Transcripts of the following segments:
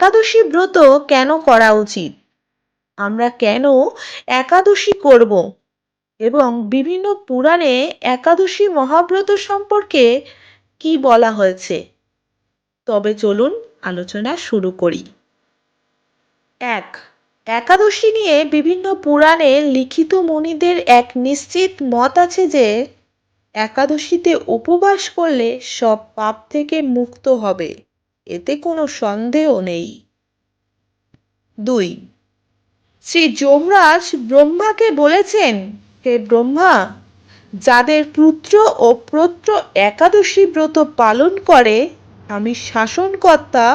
একাদশী ব্রত কেন করা উচিত? আমরা কেন একাদশী করব? এবং বিভিন্ন পুরাণে একাদশী মহাব্রত সম্পর্কে কি বলা হয়েছে? তবে চলুন আলোচনা শুরু করি। এক, একাদশী নিয়ে বিভিন্ন পুরাণে লিখিত মণিদের এক নিশ্চিত মত আছে যে, একাদশীতে উপবাস করলে সব পাপ থেকে মুক্ত হবে। এতে কোনো সন্দেহ নেই। দুই, শ্রী যমরাজ ব্রহ্মাকে বলেছেন, হে ব্রহ্মা, যাদের পুত্র ও প্রত্র একাদশী ব্রত পালন করে, আমি শাসনকর্তা,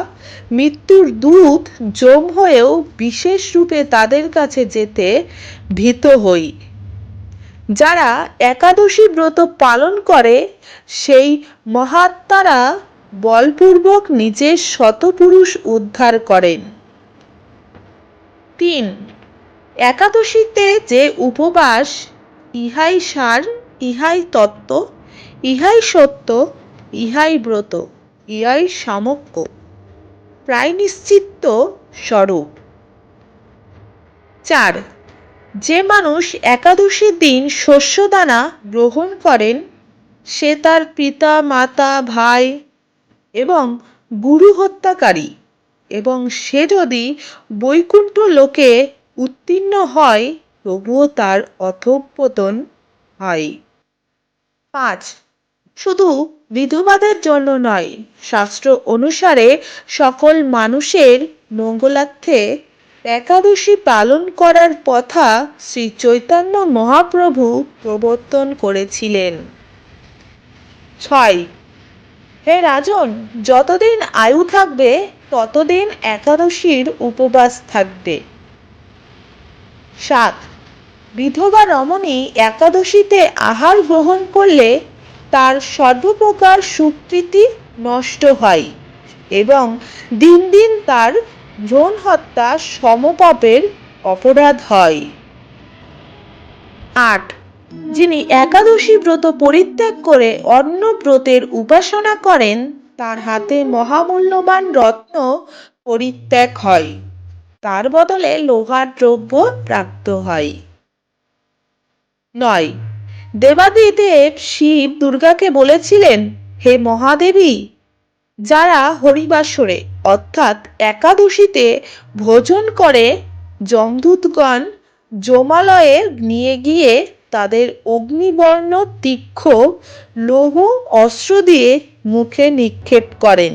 মৃত্যুর দূত, যম হয়েও বিশেষ রূপে তাদের কাছে যেতে ভীত হই। যারা একাদশী ব্রত পালন করে, সেই মহাত্মারা বলপূর্বক নিজের শতপুরুষ উদ্ধার করেন। তিন, একাদশীতে যে উপবাস, ইহাই সার, ইহাই তত্ত্ব, ইহাই সত্য, ইহাই ব্রত, ইহাই সামক্য, প্রায় নিশ্চিত্ত স্বরূপ। চার, যে মানুষ একাদশীর দিন শস্যদানা গ্রহণ করেন, সে তার পিতা, মাতা, ভাই এবং গুরু হত্যাকারী। এবং সে যদি বৈকুণ্ঠ লোকে উত্তীর্ণ হয়, তবুও তার অধঃপতন হয়। পাঁচ, শুধু বিধবাদের জন্য নয়, শাস্ত্র অনুসারে সকল মানুষের মঙ্গলার্থে একাদশী পালন করার কথা শ্রী চৈতন্য মহাপ্রভু প্রবর্তন করেছিলেন। ছয় হে রাজন, যতদিন আয়ু থাকবে, ততদিন একাদশীর উপবাস থাকবে। সাত, বিধবা রমণী একাদশীতে আহার গ্রহণ করলে তার সর্বপ্রকার সুকৃতি নষ্ট হয় এবং দিন দিন তার ভ্রূণ হত্যা সমপাপের অপরাধ হয়। আট যিনি একাদশী ব্রত পরিত্যাগ করে অন্য ব্রতের উপাসনা করেন, তার হাতে মহামূল্যবান রত্ন পরিত্যাগ হয়। তার বদলে লোহার দ্রব্য প্রাপ্ত হয়। নয়। দেবাদিদেব শিব দুর্গাকে বলেছিলেন, হে মহাদেবী, যারা হরিবাসরে অর্থাৎ একাদশীতে ভোজন করে, যমদূতগণ যমালয়ে নিয়ে গিয়ে তাদের অগ্নিবর্ণ তীক্ষ্ণ লৌহ অস্ত্র দিয়ে মুখে নিক্ষেপ করেন।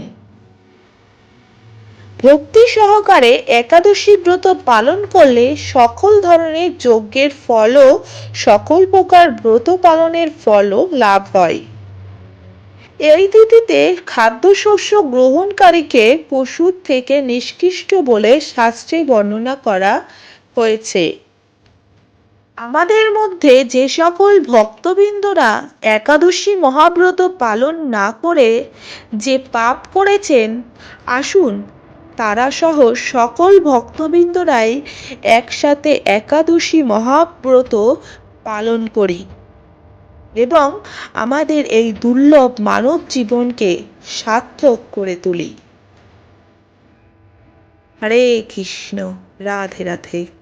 ভক্তি সহকারে একাদশী ব্রত পালন করলে সকল ধরনের যজ্ঞের ফলও, সকল প্রকার ব্রত পালনের ফলও লাভ হয়। এই তিথিতে খাদ্যশস্য গ্রহণকারীকে পশুর থেকে নিষ্কৃষ্ট বলে শাস্ত্রে বর্ণনা করা হয়েছে। আমাদের মধ্যে যে সকল ভক্তবৃন্দরা একাদশী মহাব্রত পালন না করে যে পাপ করেছেন, আসুন তারা সহ সকল ভক্তবৃন্দরাই একসাথে একাদশী মহাব্রত পালন করি এবং আমাদের এই দুর্লভ মানব জীবনকে সার্থক করে তুলি। হরে কৃষ্ণ, রাধে রাধে।